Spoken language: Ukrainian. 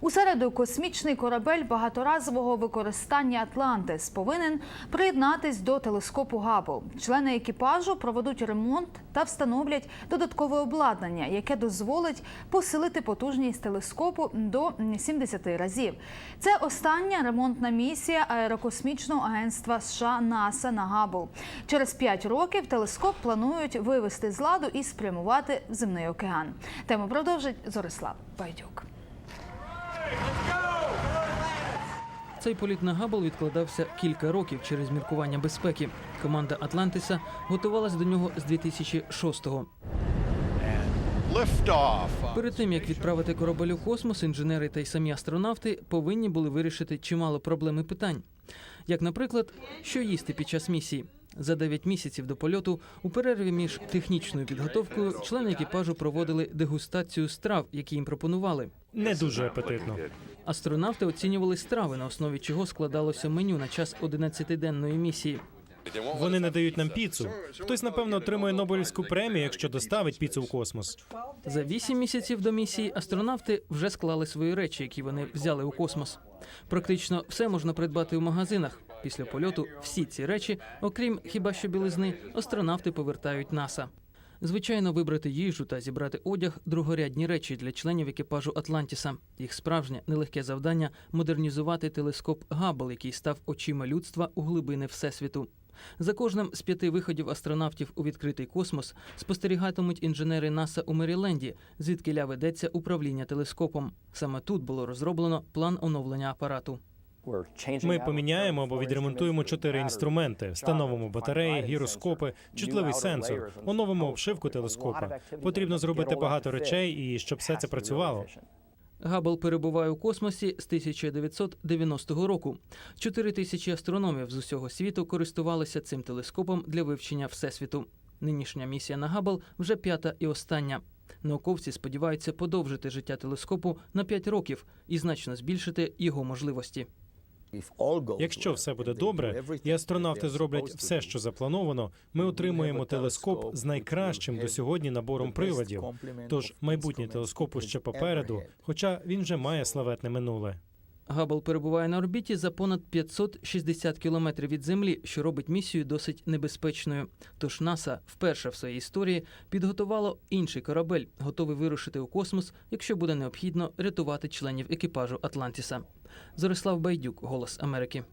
У середу космічний корабель багаторазового використання Атлантис повинен приєднатись до телескопу Габл. Члени екіпажу проведуть ремонт та встановлять додаткове обладнання, яке дозволить посилити потужність телескопу до 70 разів. Це остання ремонтна місія аерокосмічного агентства США НАСА на Габл. Через 5 років телескоп планують вивести з ладу і спрямувати в земний океан. Тему продовжить Зорислав Байдюк. Цей політ на Габл відкладався кілька років через міркування безпеки. Команда Атлантиса готувалась до нього з 2006-го. Liftoff. Перед тим як відправити корабель у космос, інженери та й самі астронавти повинні були вирішити чимало проблем і питань. Як, наприклад, що їсти під час місії. За 9 місяців до польоту у перерві між технічною підготовкою члени екіпажу проводили дегустацію страв, які їм пропонували. Не дуже апетитно. Астронавти оцінювали страви, на основі чого складалося меню на час 11-денної місії. Вони не дають нам піцу. Хтось, напевно, отримує Нобелівську премію, якщо доставить піцу в космос. За вісім місяців до місії астронавти вже склали свої речі, які вони взяли у космос. Практично все можна придбати у магазинах. Після польоту всі ці речі, окрім хіба що білизни, астронавти повертають НАСА. Звичайно, вибрати їжу та зібрати одяг другорядні речі для членів екіпажу Атлантіса. Їх справжнє нелегке завдання модернізувати телескоп Габл, який став очима людства у глибини всесвіту. За кожним з п'яти виходів астронавтів у відкритий космос спостерігатимуть інженери НАСА у Меріленді, звідкиля ведеться управління телескопом. Саме тут було розроблено план оновлення апарату. Ми поміняємо або відремонтуємо чотири інструменти: встановимо батареї, гіроскопи, чутливий сенсор, оновимо обшивку телескопа. Потрібно зробити багато речей, і щоб все це працювало. Габл перебуває у космосі з 1990 року. Чотири тисячі астрономів з усього світу користувалися цим телескопом для вивчення всесвіту. Нинішня місія на Габл вже п'ята і остання. Науковці сподіваються подовжити життя телескопу на 5 років і значно збільшити його можливості. Якщо все буде добре, і астронавти зроблять все, що заплановано, ми отримуємо телескоп з найкращим до сьогодні набором приладів. Тож майбутнє телескопу ще попереду, хоча він вже має славетне минуле. Габл перебуває на орбіті за понад 560 кілометрів від Землі, що робить місію досить небезпечною. Тож НАСА вперше в своїй історії підготувало інший корабель, готовий вирушити у космос, якщо буде необхідно рятувати членів екіпажу Атлантіса. Зорислав Байдюк, Голос Америки.